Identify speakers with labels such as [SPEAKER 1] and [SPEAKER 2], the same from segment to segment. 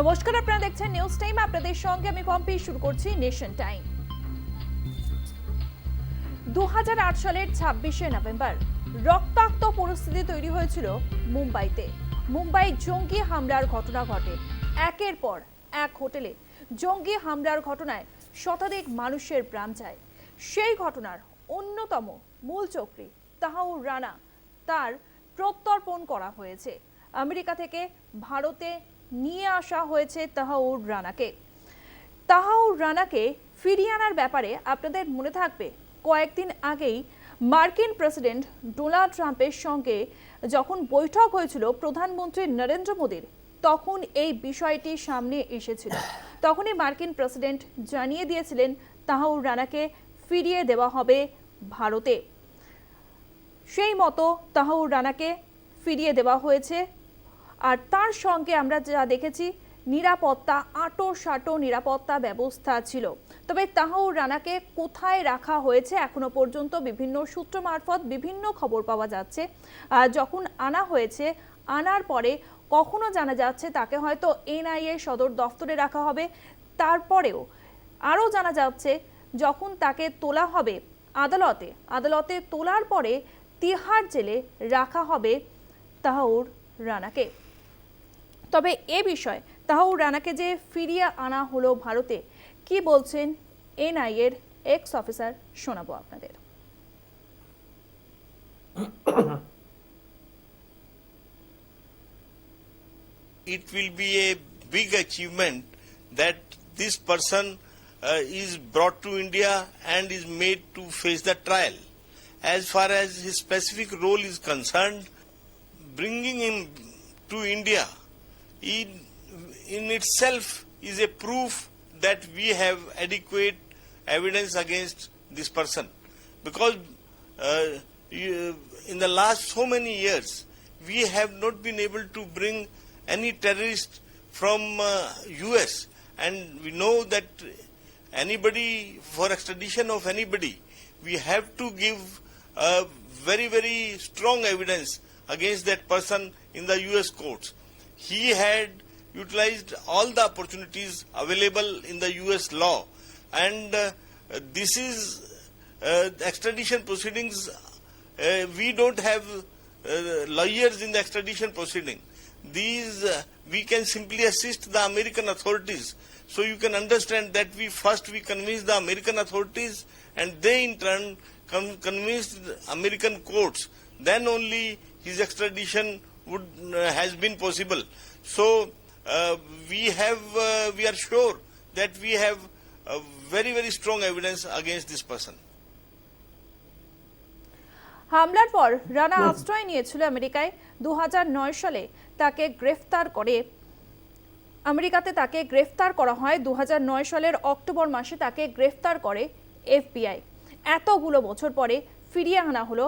[SPEAKER 1] নমস্কার, আপনারা দেখছেন নিউজ টাইম আপনাদের সঙ্গে আমি পম্পি, শুরু করছি নেশন টাইম দু হাজার আট সালের ছাব্বিশে নভেম্বর, রক্তাক্ত পরিস্থিতি তৈরি হয়েছিল মুম্বাইতে। মুম্বাই জঙ্গি হামলার ঘটনা ঘটে। একের পর এক হোটেলে জঙ্গি হামলার ঘটনায় শতাধিক মানুষের প্রাণ যায়। সেই ঘটনার অন্যতম মূল চক্রী তাহাউর রানা, তার প্রত্যর্পণ করা হয়েছে। আমেরিকা থেকে ভারতে নিয়ে আসা হয়েছে তাহাউর রানাকে। তাহাউর রানাকে ফিরিয়ে আনার ব্যাপারে আপনাদের মনে থাকবে, কয়েকদিন আগেই মার্কিন প্রেসিডেন্ট ডোনাল্ড ট্রাম্পের সঙ্গে যখন বৈঠক হয়েছিল প্রধানমন্ত্রী নরেন্দ্র মোদীর, তখন এই বিষয়টি সামনে এসেছিল। তখনই মার্কিন প্রেসিডেন্ট জানিয়ে দিয়েছিলেন, তাহাউর রানাকে ফিরিয়ে দেওয়া হবে ভারতে। সেই মতো তাহাউর রানাকে ফিরিয়ে দেওয়া হয়েছে আর তার সঙ্গে আমরা যা দেখেছি, নিরাপত্তা আটো সাটো নিরাপত্তা ব্যবস্থা ছিল। তবে তাহাউর রানাকে কোথায় রাখা হয়েছে এখনও পর্যন্ত বিভিন্ন সূত্র মারফত বিভিন্ন খবর পাওয়া যাচ্ছে। যখন আনা হয়েছে, আনার পরে কখনো জানা যাচ্ছে তাকে হয়তো এনআইএ সদর দফতরে রাখা হবে। তারপরেও আরও জানা যাচ্ছে, যখন তাকে তোলা হবে আদালতে আদালতে তোলার পরে তিহার জেলে রাখা হবে তাহাউর রানাকে। তবে এ বিষয়ে তাহাউর রানাকে যে ফিরিয়ে আনা হলো ভারতে কি বলছেন এনআইএর এক্স অফিসার শোনাবো আপনাদের
[SPEAKER 2] it will be a big achievement that this person uh, is brought to India and is made to face the trial. As far as his specific role is concerned, bringing him to India in, in itself is a proof that we have adequate evidence against this person. Because uh, you- in the last so many years, we have not been able to bring any terrorist from uh, US and we know that anybody for extradition of anybody we have to give uh, very very strong evidence against that person in the US courts he had utilized all the opportunities available in the US law and uh, this is uh, extradition proceedings uh, we don't have uh, lawyers in the extradition proceeding. These uh, we can simply assist the American authorities. So you can understand that we first we convince the American authorities, and they in turn con- convinced American courts. Then only his extradition would uh, has been possible. So uh, we have uh, we are sure that we have very very strong evidence against this person.
[SPEAKER 1] হামলার পর রানা আশ্রয় নিয়েছিল আমেরিকায় দু হাজার নয় সালে তাকে গ্রেফতার করে আমেরিকাতে তাকে গ্রেফতার করা হয় দু হাজার নয় সালের অক্টোবর মাসে তাকে গ্রেফতার করে এফবিআই এতগুলো বছর পরে ফিরিয়ে আনা হলো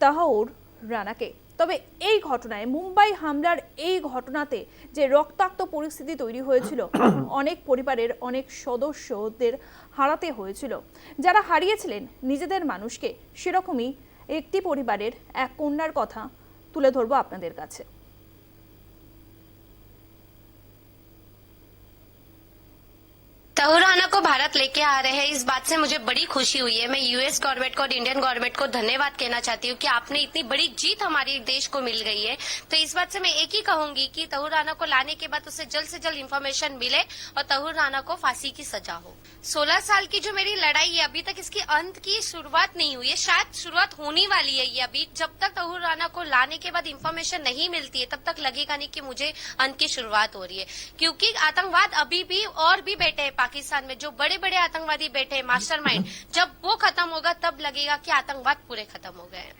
[SPEAKER 1] তাহাউর রানাকে তবে এই ঘটনায় মুম্বাই হামলার এই ঘটনাতে যে রক্তাক্ত পরিস্থিতি তৈরি হয়েছিল অনেক পরিবারের অনেক সদস্যদের হারাতে হয়েছিল। যারা হারিয়েছিলেন নিজেদের মানুষকে সেরকমই একটি পরিবারের এক কন্যার কথা তুলে ধরবো আপনাদের কাছে।
[SPEAKER 3] तहुराना को भारत लेके आ रहे हैं। इस बात से मुझे बड़ी खुशी हुई है। मैं यूएस गवर्नमेंट को और इंडियन गवर्नमेंट को धन्यवाद कहना चाहती हूँ कि आपने इतनी बड़ी जीत हमारे देश को मिल गई है। तो इस बात से मैं एक ही कहूँगी कि तहुर राना को लाने के बाद उसे जल्द से जल्द इन्फॉर्मेशन मिले और तहुर राना को फांसी की सजा हो। सोलह साल की जो मेरी लड़ाई है, अभी तक इसकी अंत की शुरुआत नहीं हुई है। शायद शुरुआत होने वाली है ये अभी। जब तक तहुर राना को लाने के बाद इन्फॉर्मेशन नहीं मिलती है, तब तक लगेगा नहीं कि मुझे अंत की शुरुआत हो रही है। क्योंकि आतंकवाद अभी भी और भी बैठे हैं। में जो बड़े बड़े आतंकवादी बैठे हैं मास्टरमाइंड जब वो खत्म होगा तब लगेगा कि आतंकवाद पूरे खत्म हो गए हैं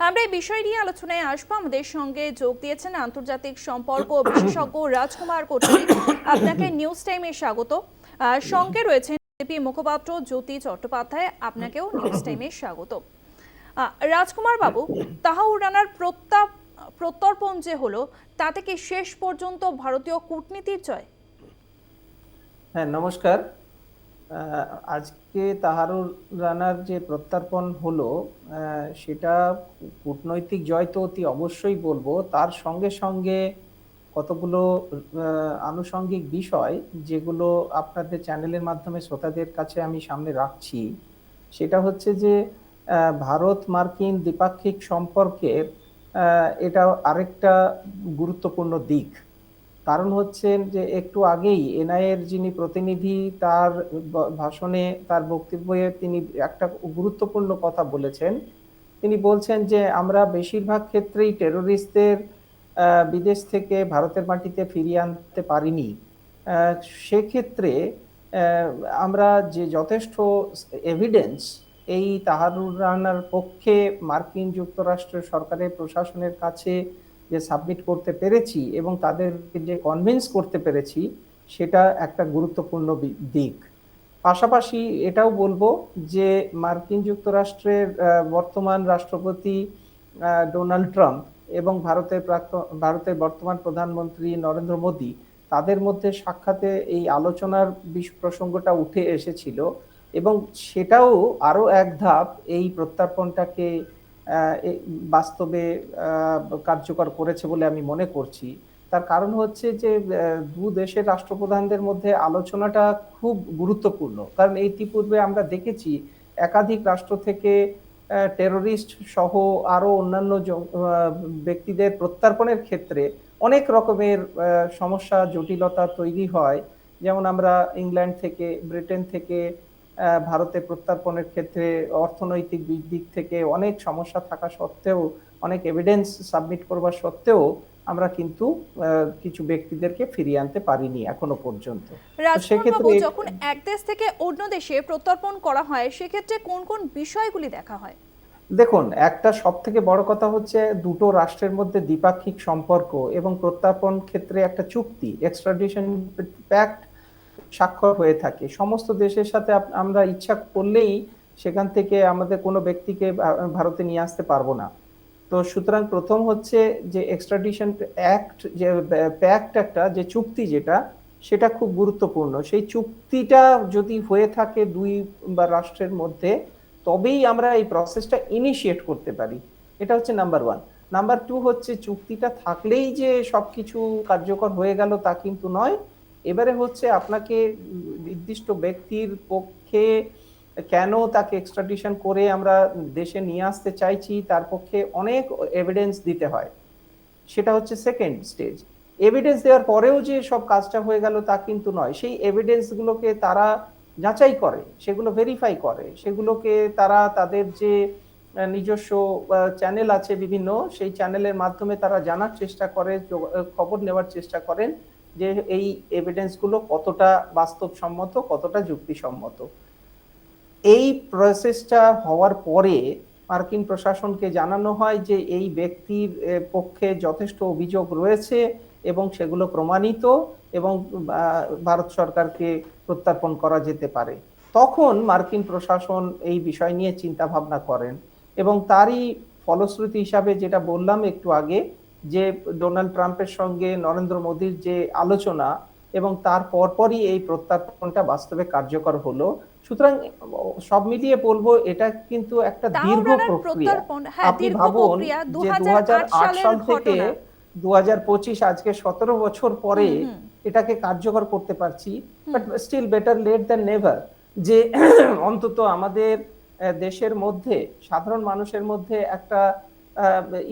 [SPEAKER 1] আমরা এই বিষয় নিয়ে আলোচনায় আসবো আমাদের সঙ্গে যোগ দিয়েছেন আন্তর্জাতিক সম্পর্ক বিশেষজ্ঞ রাজকুমার কোটারি আপনাকে নিউজ টাইমে স্বাগত আহ, সঙ্গে রয়েছেন বিজেপি মুখপাত্র জ্যোতি চট্টোপাধ্যায় আপনাকেও নিউজ টাইমে স্বাগত আহ, রাজকুমার বাবু তাহাউর রানার প্রত্যাপ প্রত্যর্পণ যে হলো তাতে কি শেষ পর্যন্ত ভারতীয় কূটনীতির জয়
[SPEAKER 4] হ্যাঁ নমস্কার। আজকে তাহারুর রানার যে প্রত্যর্পণ হলো সেটা কূটনৈতিক জয় তো অতি অবশ্যই বলব। তার সঙ্গে সঙ্গে কতগুলো আনুষঙ্গিক বিষয় যেগুলো আপনাদের চ্যানেলের মাধ্যমে শ্রোতাদের কাছে আমি সামনে রাখছি, সেটা হচ্ছে যে ভারত মার্কিন দ্বিপাক্ষিক সম্পর্কের এটা আরেকটা গুরুত্বপূর্ণ দিক। কারণ হচ্ছে যে একটু আগেই এনআইএর যিনি প্রতিনিধি তার ভাষণে, তার বক্তব্যে তিনি একটা গুরুত্বপূর্ণ কথা বলেছেন। তিনি বলছেন যে আমরা বেশিরভাগ ক্ষেত্রেই টেরোরিস্টদের বিদেশ থেকে ভারতের মাটিতে ফিরিয়ে আনতে পারিনি। সেক্ষেত্রে আমরা যে যথেষ্ট এভিডেন্স এই তাহারুর রানার পক্ষে মার্কিন যুক্তরাষ্ট্র সরকারের প্রশাসনের কাছে যে সাবমিট করতে পেরেছি এবং তাদেরকে যে কনভিন্স করতে পেরেছি, সেটা একটা গুরুত্বপূর্ণ দিক। পাশাপাশি এটাও বলব যে মার্কিন যুক্তরাষ্ট্রের বর্তমান রাষ্ট্রপতি ডোনাল্ড ট্রাম্প এবং ভারতের প্রাক্তন ভারতের বর্তমান প্রধানমন্ত্রী নরেন্দ্র মোদী, তাদের মধ্যে সাক্ষাতে এই আলোচনার প্রসঙ্গটা উঠে এসেছিল এবং সেটাও আরও এক ধাপ এই প্রত্যর্পণটাকে বাস্তবে কার্যকর করেছে বলে আমি মনে করছি। তার কারণ হচ্ছে যে দু দেশের রাষ্ট্রপ্রধানদের মধ্যে আলোচনাটা খুব গুরুত্বপূর্ণ। কারণ ইতিপূর্বে আমরা দেখেছি, একাধিক রাষ্ট্র থেকে টেরোরিস্ট সহ আরও অন্যান্য ব্যক্তিদের প্রত্যর্পণের ক্ষেত্রে অনেক রকমের সমস্যা, জটিলতা তৈরি হয়। যেমন আমরা ইংল্যান্ড থেকে, ব্রিটেন থেকে ভারতে প্রত্যর্পণের ক্ষেত্রে অর্থনৈতিক দিক- দিক থেকে অনেক সমস্যা থাকা সত্ত্বেও অনেক এভিডেন্স সাবমিট করবার সত্ত্বেও আমরা কিন্তু কিছু ব্যক্তিদেরকে ফিরিয়ে আনতে পারিনি এখনও পর্যন্ত। সেক্ষেত্রে-
[SPEAKER 1] যখন এক দেশ থেকে অন্য দেশে প্রত্যর্পণ করা হয় সেক্ষেত্রে কোন কোন বিষয়গুলি দেখা হয়?
[SPEAKER 4] দেখুন একটা সব থেকে বড় কথা হচ্ছে দুটো রাষ্ট্রের মধ্যে দ্বিপাক্ষিক সম্পর্ক এবং প্রত্যর্পণ ক্ষেত্রে একটা চুক্তি এক্সট্রাডিশন প্যাক্ট স্বাক্ষর হয়ে থাকে। সমস্ত দেশের সাথে আমরা ইচ্ছা করলেই সেখান থেকে আমাদের কোনো ব্যক্তিকে ভারতে নিয়ে আসতে পারব না। তো সুতরাং প্রথম হচ্ছে যে এক্সট্রাডিশন অ্যাক্ট যে প্যাক্ট একটা, যে চুক্তি যেটা, সেটা খুব গুরুত্বপূর্ণ। সেই চুক্তিটা যদি হয়ে থাকে দুই বা রাষ্ট্রের মধ্যে, তবেই আমরা এই প্রসেসটা ইনিশিয়েট করতে পারি। এটা হচ্ছে নাম্বার ওয়ান নাম্বার টু হচ্ছে চুক্তিটা থাকলেই যে সব কিছু কার্যকর হয়ে গেল তা কিন্তু নয়। এবারে হচ্ছে আপনাকে নির্দিষ্ট ব্যক্তির পক্ষে কেন তাকে এক্সট্রাডিশন করে আমরা দেশে নিয়ে আসতে চাইছি, তার পক্ষে অনেক এভিডেন্স দিতে হয়। সেটা হচ্ছে সেকেন্ড স্টেজ এভিডেন্স দেওয়ার পরেও যে সব কাজটা হয়ে গেল তা কিন্তু নয়। সেই এভিডেন্সগুলোকে তারা যাচাই করে, সেগুলো ভেরিফাই করে, সেগুলোকে তারা তাদের যে নিজস্ব চ্যানেল আছে বিভিন্ন, সেই চ্যানেলের মাধ্যমে তারা জানার চেষ্টা করে খবর নেওয়ার চেষ্টা করেন। যে এই এভিডেন্সগুলো কতটা বাস্তবসম্মত, কতটা যুক্তিসম্মত। এই প্রসেসটা হওয়ার পরে মার্কিন প্রশাসনকে জানানো হয় যে এই ব্যক্তির পক্ষে যথেষ্ট অভিযোগ রয়েছে এবং সেগুলো প্রমাণিত এবং ভারত সরকারকে প্রত্যর্পণ করা যেতে পারে। তখন মার্কিন প্রশাসন এই বিষয় নিয়ে চিন্তা ভাবনা করেন এবং তারই ফলশ্রুতি হিসাবে যেটা বললাম একটু আগে যে ডোনাল্ড ট্রাম্পের সঙ্গে নরেন্দ্র মোদীর যে আলোচনা এবং তার পরপরই এই প্রত্যর্পণটা বাস্তবে কার্যকর হলো। সুতরাং সব মিলিয়ে বলব এটা কিন্তু একটা দীর্ঘ প্রক্রিয়া।
[SPEAKER 1] হ্যাঁ
[SPEAKER 4] আপনি ভাবুন যে দু
[SPEAKER 1] হাজার আট
[SPEAKER 4] সাল থেকে দু আজকে সতেরো বছর পরে। এটাকে কার্যকর করতে পারছি। But still better late than never যে অন্তত আমাদের দেশের মধ্যে সাধারণ মানুষের মধ্যে একটা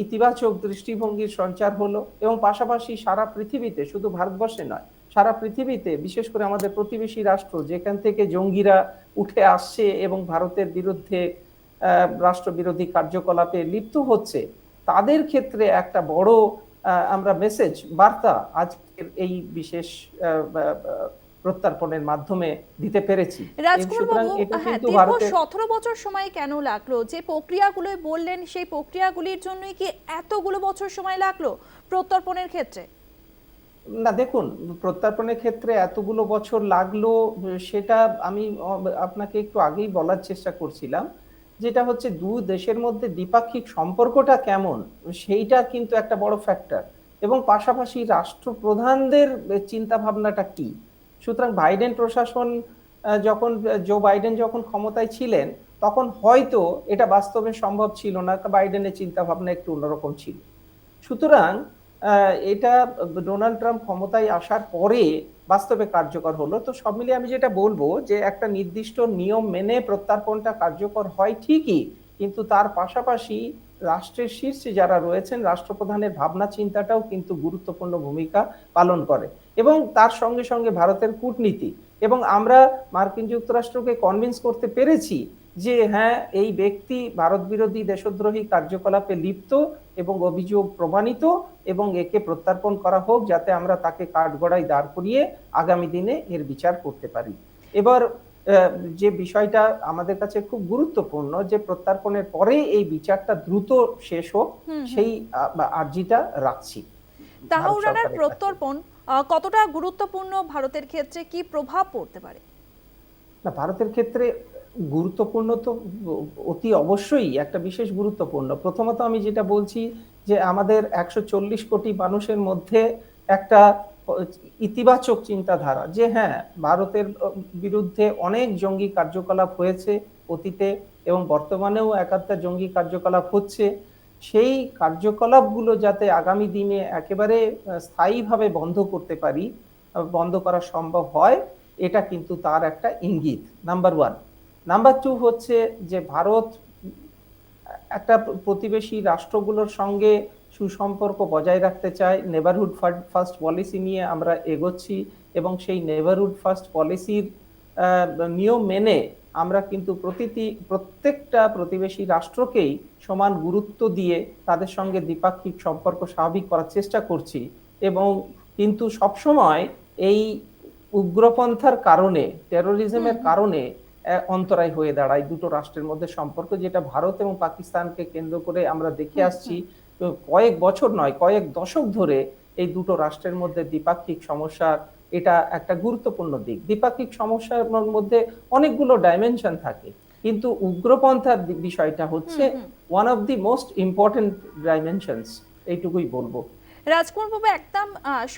[SPEAKER 4] ইতিবাচক দৃষ্টিভঙ্গির সঞ্চার হলো এবং পাশাপাশি সারা পৃথিবীতে, শুধু ভারতবর্ষে নয়, সারা পৃথিবীতে, বিশেষ করে আমাদের প্রতিবেশী রাষ্ট্র, যেখান থেকে জঙ্গিরা উঠে আসছে এবং ভারতের বিরুদ্ধে রাষ্ট্রবিরোধী কার্যকলাপে লিপ্ত হচ্ছে, তাদের ক্ষেত্রে একটা বড় আমরা মেসেজ বার্তা আজকের এই বিশেষ প্রত্যর্পণের মাধ্যমে দিতে পেরেছি।
[SPEAKER 1] হ্যাঁ সতেরো বছর সময় কেন লাগল? যে প্রক্রিয়াগুলো বললেন সেই প্রক্রিয়াগুলির জন্যই কি এতগুলো বছর সময় লাগল প্রত্যর্পণের ক্ষেত্রে?
[SPEAKER 4] না দেখুন প্রত্যর্পণের ক্ষেত্রে এতগুলো বছর লাগল সেটা আমি আপনাকে একটু আগেই বলার চেষ্টা করছিলাম যেটা হচ্ছে দু দেশের মধ্যে দ্বিপাক্ষিক সম্পর্কটা কেমন সেইটা কিন্তু একটা বড় ফ্যাক্টর এবং পাশাপাশি রাষ্ট্রপ্রধানদের চিন্তা ভাবনাটা কি? সুতরাং বাইডেন প্রশাসন যখন জো বাইডেন যখন ক্ষমতায় ছিলেন, তখন হয়তো এটা বাস্তবে সম্ভব ছিল না বাইডেনের চিন্তা ভাবনা একটু অন্যরকম ছিল। সুতরাং এটা ডোনাল্ড ট্রাম্প ক্ষমতায় আসার পরে বাস্তবে কার্যকর হলো। তো সব মিলিয়ে আমি যেটা বলব যে একটা নির্দিষ্ট নিয়ম মেনে প্রত্যার্পণটা কার্যকর হয় ঠিকই, কিন্তু তার পাশাপাশি রাষ্ট্রের শীর্ষে যারা রয়েছেন, রাষ্ট্রপ্রধানের ভাবনা চিন্তাটাও কিন্তু গুরুত্বপূর্ণ ভূমিকা পালন করে। এবং তার সঙ্গে সঙ্গে ভারতের কূটনীতি এবং আমরা মার্কিন যুক্তরাষ্ট্রকে কনভিন্স করতে পেরেছি যে হ্যাঁ এই ব্যক্তি ভারত বিরোধী দেশদ্রোহী কার্যকলাপে লিপ্ত এবং অভিযোগ প্রমাণিত এবং একে প্রত্যর্পণ করা হোক যাতে আমরা তাকে কাঠগড়ায় দাঁড় করিয়ে আগামী দিনে এর বিচার করতে পারি এবার যে বিষয়টা আমাদের কাছে খুব গুরুত্বপূর্ণ যে প্রত্যর্পণের পরে এই বিচারটা দ্রুত শেষ হোক। সেই আর্জিটা রাখছি।
[SPEAKER 1] প্রত্যর্পণ কতটা গুরুত্বপূর্ণ ভারতের ক্ষেত্রে কি প্রভাব পড়তে পারে?
[SPEAKER 4] না, ভারতের ক্ষেত্রে গুরুত্বপূর্ণ তো অতি অবশ্যই একটা বিশেষ গুরুত্বপূর্ণ। প্রথমত আমি যেটা বলছি যে আমাদের একশো চল্লিশ কোটি মানুষের মধ্যে একটা ইতিবাচক চিন্তাধারা যে হ্যাঁ ভারতের বিরুদ্ধে অনেক জঙ্গি কার্যকলাপ হয়েছে অতীতে এবং বর্তমানেও একাত্তা জঙ্গি কার্যকলাপ হচ্ছে। সেই কার্যকলাপগুলো যাতে আগামী দিনে একেবারে স্থায়ীভাবে বন্ধ করতে পারি বন্ধ করা সম্ভব হয়, এটা কিন্তু তার একটা ইঙ্গিত। নাম্বার ওয়ান নাম্বার টু হচ্ছে যে ভারত, একটা প্রতিবেশী রাষ্ট্রগুলোর সঙ্গে সুসম্পর্ক বজায় রাখতে চায়। নেবারহুড ফার্স্ট পলিসি নিয়ে আমরা এগোচ্ছি এবং সেই নেবারহুড ফার্স্ট পলিসির নিয়ম মেনে আমরা কিন্তু প্রতিটি প্রত্যেকটা প্রতিবেশী রাষ্ট্রকেই সমান গুরুত্ব দিয়ে তাদের সঙ্গে দ্বিপাক্ষিক সম্পর্ক স্বাভাবিক করার চেষ্টা করছি এবং কিন্তু সবসময় এই উগ্রপন্থার কারণে টেরোরিজমের কারণে অন্তরায় হয়ে দাঁড়ায় দুটো রাষ্ট্রের মধ্যে সম্পর্ক যেটা ভারত এবং পাকিস্তানকে কেন্দ্র করে আমরা দেখে আসছি। কয়েক বছর নয় কয়েক দশক ধরে এই দুটো রাষ্ট্রের মধ্যে দ্বিপাক্ষিক সমস্যার এটা একটা গুরুত্বপূর্ণ দিক। দ্বিপাক্ষিক সমস্যার মধ্যে অনেকগুলো ডাইমেনশন থাকে। কিন্তু উগ্রপন্থার বিষয়টা হচ্ছে one of the most important dimensions এইটুকুই বলব।
[SPEAKER 1] রাজকুমার বাবু একদম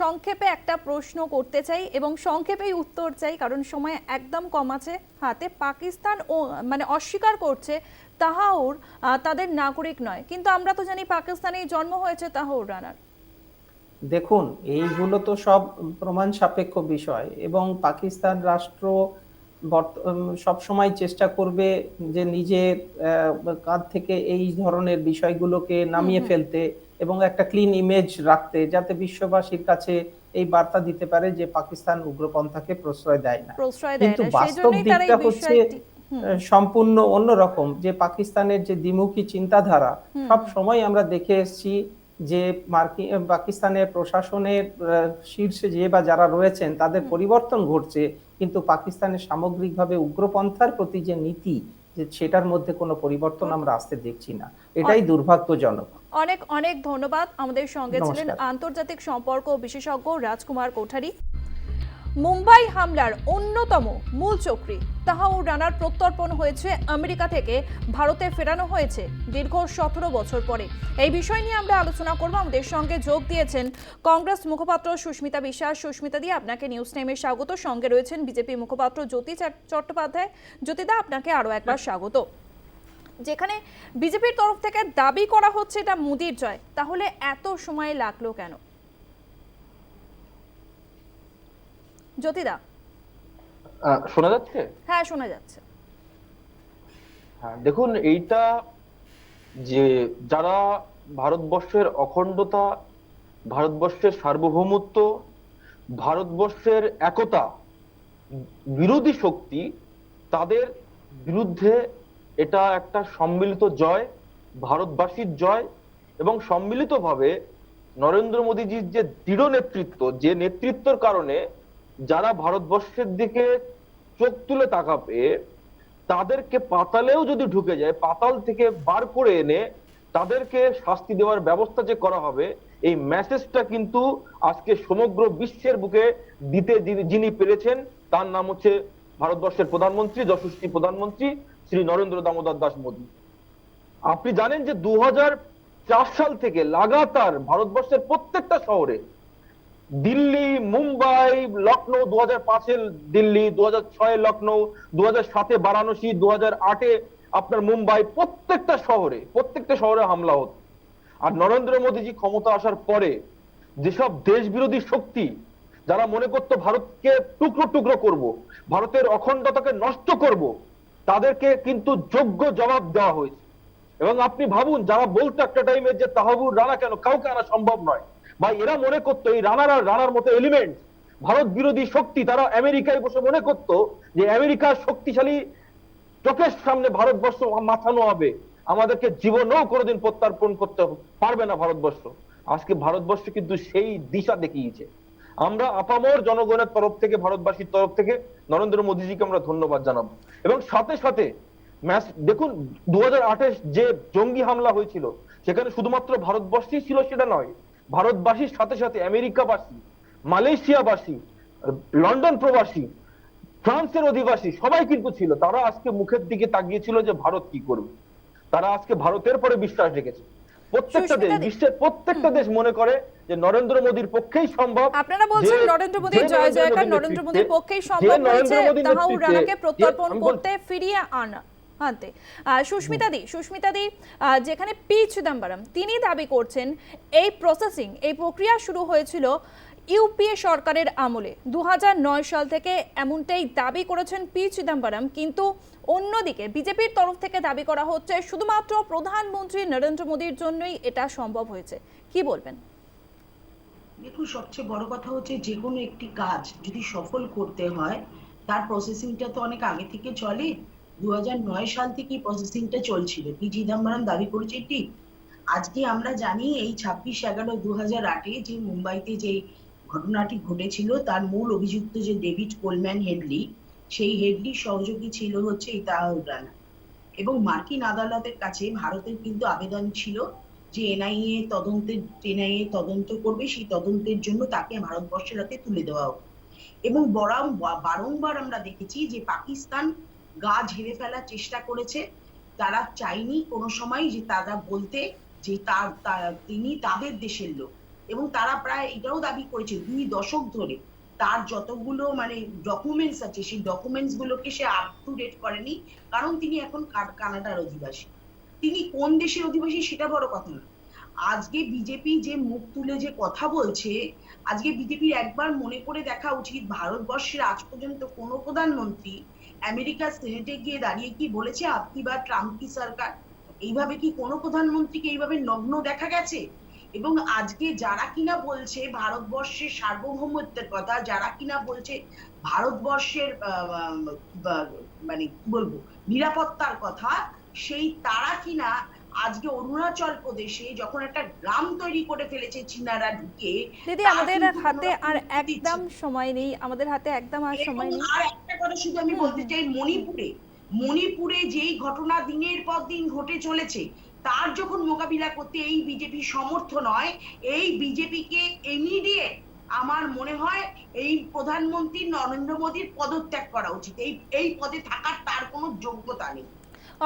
[SPEAKER 1] সংক্ষেপে একটা প্রশ্ন করতে চাই এবং সংক্ষেপেই উত্তর চাই কারণ সময় একদম কম আছে হাতে। পাকিস্তান ও মানে অস্বীকার করছে তাহাউর তাদের নাগরিক নয়। কিন্তু আমরা তো জানি পাকিস্তানেই জন্ম হয়েছে তাহাউর রানার।
[SPEAKER 4] দেখুন এইগুলো তো সব প্রমাণ সাপেক্ষ বিষয় এবং পাকিস্তান রাষ্ট্র উম, সবসময় চেষ্টা করবে যে নিজের কাঁধ থেকে এই ধরনের বিষয়গুলোকে নামিয়ে ফেলতে এবং একটা ক্লিন ইমেজ রাখতে যাতে বিশ্ববাসীর কাছে এই বার্তা দিতে পারে যে পাকিস্তান উগ্রপন্থাকে প্রশ্রয় দেয় না। কিন্তু বাস্তব দিকটা হচ্ছে সম্পূর্ণ অন্যরকম যে পাকিস্তানের যে দ্বিমুখী চিন্তাধারা সব সময় আমরা দেখে এসেছি যে মার্কিন পাকিস্তানের প্রশাসনের শীর্ষে যে বা যারা রয়েছেন তাদের পরিবর্তন ঘটছে। কিন্তু পাকিস্তানের সামগ্রিকভাবে উগ্রপন্থার প্রতি যে নীতি যে সেটার মধ্যে কোনো পরিবর্তন আমরা আসতে দেখছি না। এটাই দুর্ভাগ্যজনক।
[SPEAKER 1] অনেক অনেক ধন্যবাদ। আমাদের সঙ্গে ছিলেন আন্তর্জাতিক সম্পর্ক বিশেষজ্ঞ রাজকুমার কোঠারি। মুম্বাই হামলার অন্যতম মূল চক্রী। তাহাউর রানার প্রত্যর্পণ হয়েছে আমেরিকা থেকে ভারতে ফেরানো হয়েছে দীর্ঘ সতেরো বছর পরে। এই বিষয় নিয়ে আমরা আলোচনা করব। আমাদের সঙ্গে যোগ দিয়েছেন কংগ্রেস মুখপাত্র সুস্মিতা বিশ্বাস। সুস্মিতা দিয়ে আপনাকে নিউজ টাইমে স্বাগত। সঙ্গে রয়েছেন বিজেপি মুখপাত্র জ্যোতি চট- চট্টোপাধ্যায়। জ্যোতিদা আপনাকে আরও একবার স্বাগত। যেখানে বিজেপির তরফ থেকে দাবি করা হচ্ছে এটা মোদির জয়। তাহলে এত সময় লাগল কেন? জ্যোতিদা।
[SPEAKER 5] শোনা যাচ্ছে?
[SPEAKER 1] হ্যাঁ শোনা যাচ্ছে।
[SPEAKER 5] হ্যাঁ দেখুন এইটা যে যারা ভারতবর্ষের অখণ্ডতা ভারতবর্ষের সার্বভৌমত্ব ভারতবর্ষের একতা বিরোধী শক্তি তাদের বিরুদ্ধে এটা একটা সম্মিলিত জয় ভারতবাসীর জয় এবং সম্মিলিতভাবে নরেন্দ্র মোদীজির যে দৃঢ় নেতৃত্ব যে নেতৃত্বের কারণে যারা ভারতবর্ষের দিকে চোখ তুলে তাকাবে, তাদেরকে পাতালেও যদি ঢুকে যায়, পাতাল থেকে বার করে এনে তাদেরকে শাস্তি দেওয়ার ব্যবস্থা যে করা হবে, এই মেসেজটা কিন্তু আজকে সমগ্র বিশ্বের বুকে দিতে যিনি- পেরেছেন, তার নাম হচ্ছে ভারতবর্ষের প্রধানমন্ত্রী, যশস্বী প্রধানমন্ত্রী শ্রী নরেন্দ্র দামোদর দাস মোদী। আপনি জানেন যে দু হাজার চার সাল থেকে লাগাতার ভারতবর্ষের প্রত্যেকটা শহরে দিল্লি, মুম্বাই লখনৌ দু হাজার পাঁচের দিল্লি দু হাজার ছয়ে লখনৌ দু হাজার সাতে বারাণসী দু হাজার আটে আপনার মুম্বাই, প্রত্যেকটা শহরে প্রত্যেকটা শহরে হামলা হতো। আর নরেন্দ্র মোদীজি ক্ষমতা আসার পরে যেসব দেশ বিরোধী শক্তি যারা মনে করতো ভারতকে টুকরো টুকরো করব, ভারতের অখণ্ডতাকে নষ্ট করব, তাদেরকে কিন্তু যোগ্য জবাব দেওয়া হয়েছে। এবং আপনি ভাবুন, যারা বলতো একটা টাইমে যে তাহাবুর রানা কেন? কাউকে আনা সম্ভব নয়। বা এরা মনে করতো এই রানার আর রানার মতো এলিমেন্ট ভারত বিরোধী শক্তি, তারা আমেরিকায় বসে মনে করতো যে আমেরিকার শক্তিশালী চোখের সামনে ভারতবর্ষ মাথানো হবে আমাদেরকে জীবনেও কোনোদিন প্রত্যার্পণ করতে পারবে না ভারতবর্ষ। আজকে ভারতবর্ষ কিন্তু সেই দিশা দেখিয়েছে। আমরা আপামর জনগণের তরফ থেকে, ভারতবাসীর তরফ থেকে নরেন্দ্র মোদীজিকে আমরা ধন্যবাদ জানাব। এবং সাথে সাথে ম্যাচ- দেখুন দু যে জঙ্গি হামলা হয়েছিল, সেখানে শুধুমাত্র ভারতবর্ষই ছিল সেটা নয় ভারতবাসীর সাথে সাথে আমেরিকাবাসী মালয়েশিয়াবাসী লন্ডন প্রবাসী ফ্রান্সের অধিবাসী সবাই কিন্তু ছিল। তারা আজকে মুখের দিকে তাকিয়েছিল যে ভারত কি করবে। তারা আজকে ভারতের পরে বিশ্বাস রেখেছে। প্রত্যেকটা দেশ বিশ্বের প্রত্যেকটা দেশ মনে করে যে নরেন্দ্র মোদীর পক্ষেই সম্ভব
[SPEAKER 1] আপনারা বলছেন নরেন্দ্র মোদীর জয় জয়কার নরেন্দ্র মোদীর পক্ষেই সম্ভব হয়েছে তাহাউর রানাকে প্রত্যর্পণ করতে ফিরিয়ে আনা। আনতে সুস্মিতা দি সুস্মিতা দি যেখানে পি চিদম্বরম, তিনি দাবি করছেন এই প্রসেসিং এই প্রক্রিয়া শুরু হয়েছিল ইউপিএ সরকারের আমলে। দু সাল থেকে এমনটাই দাবি করেছেন পি চিদম্বরম, কিন্তু অন্যদিকে বিজেপির তরফ থেকে দাবি করা হচ্ছে শুধুমাত্র প্রধানমন্ত্রী নরেন্দ্র মোদীর জন্যই এটা সম্ভব হয়েছে। কি বলবেন?
[SPEAKER 6] দেখুন, সবচেয়ে বড় কথা হচ্ছে যে কোনো একটি কাজ যদি সফল করতে হয়, তার প্রসেসিংটা তো অনেক আগে থেকে চলে। দু সাল থেকেই প্রসেসিংটা চলছিল। পি চিদম্বরম দাবি করেছে আজকে আমরা জানি এই ছাব্বিশ এগারো দু হাজার আটে যে মুম্বাইতে যে ঘটনাটি ঘটেছিল, তার মূল অভিযুক্ত যে ডেভিড কোলম্যান হেডলি, সেই হেডলির সহযোগী ছিল হচ্ছে রানা। এবং মার্কিন আদালতের কাছে ভারতের কিন্তু আবেদন ছিল যে এনআইএ তদন্তের এনআইএ তদন্ত করবে, সেই তদন্তের জন্য তাকে ভারতবর্ষের হাতে তুলে দেওয়া হোক। এবং বরং বারংবার আমরা দেখেছি যে পাকিস্তান গা ঝেড়ে ফেলার চেষ্টা করেছে। তারা চাইনি কোনো সময় যে তারা বলতে যে তার তিনি তাদের দেশের লোক। এবং তারা প্রায় এটাও দাবি করেছে দুই দশক ধরে, তার যতগুলো মানে ডকুমেন্টস আছে, সেই ডকুমেন্টস গুলোকে সে আপ টু ডেট করেনি, কারণ তিনি এখন কানাডার অধিবাসী। তিনি কোন দেশের অধিবাসী সেটা বড় কথা না। আজকে বিজেপি যে মুখ তুলে যে কথা বলছে, আজকে বিজেপির একবার মনে করে দেখা উচিত ভারতবর্ষের আজ পর্যন্ত কোনো প্রধানমন্ত্রী আমেরিকার সিনেটে গিয়ে দাঁড়িয়ে কি বলেছে আপনি বা ট্রাম্প কি সরকার? এইভাবে কি কোনো প্রধানমন্ত্রীকে এইভাবে নগ্ন দেখা গেছে? এবং আজকে যারা কিনা বলছে ভারতবর্ষের সার্বভৌমত্বের কথা, যারা কিনা বলছে ভারতবর্ষের মানে কি বলব, নিরাপত্তার কথা, সেই তারা কিনা আজকে অরুণাচল প্রদেশে যখন একটা গ্রাম তৈরি করে ফেলেছে চীনারা ঢুকে
[SPEAKER 1] দিদি আমাদের হাতে আর একদম সময় নেই আমাদের হাতে একদম আর সময় নেই।
[SPEAKER 6] আর একটা কথা শুধু আমি বলতে চাই মণিপুরে মণিপুরে যেই ঘটনা দিনের পর দিন ঘটে চলেছে তার যখন মোকাবিলা করতে এই বিজেপি সমর্থ নয় এই বিজেপিকে ইমিডিয়েট আমার মনে হয় এই প্রধানমন্ত্রী নরেন্দ্র মোদীর পদত্যাগ করা উচিত। এই এই পদে থাকার তার কোনো যোগ্যতা নেই।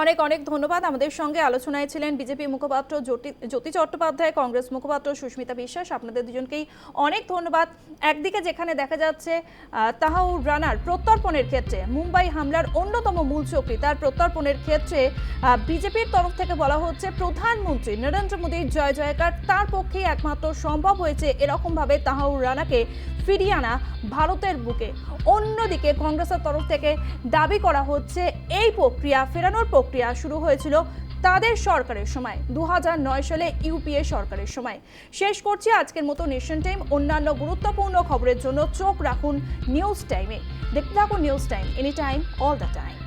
[SPEAKER 1] অনেক অনেক ধন্যবাদ। আমাদের সঙ্গে আলোচনায় ছিলেন বিজেপি মুখপাত্র জ্যোতি চট্টোপাধ্যায়, কংগ্রেস মুখপাত্র সুস্মিতা বিশ্বাস। আপনাদের দুজনকেই অনেক ধন্যবাদ। একদিকে যেখানে দেখা যাচ্ছে তাহাউর রানার প্রত্যর্পণের ক্ষেত্রে মুম্বাই হামলার অন্যতম মূল চক্রী। তার প্রত্যর্পণের ক্ষেত্রে বিজেপির তরফ থেকে বলা হচ্ছে, প্রধানমন্ত্রী নরেন্দ্র মোদীর জয় জয়কার তার পক্ষেই একমাত্র সম্ভব হয়েছে এরকমভাবে তাহাউর রানাকে ফিরিয়ে আনা ভারতের বুকে। অন্যদিকে কংগ্রেসের তরফ থেকে দাবি করা হচ্ছে, এই প্রক্রিয়া ফেরানোর প্রক্রিয়া শুরু হয়েছিল তাদের সরকারের সময় দু হাজার নয় সালে ইউপিএ সরকারের সময়। শেষ করছি আজকের মতো নেশন টাইম অন্যান্য গুরুত্বপূর্ণ খবরের জন্য চোখ রাখুন নিউজ টাইমে দেখতে থাকুন news time any time all the time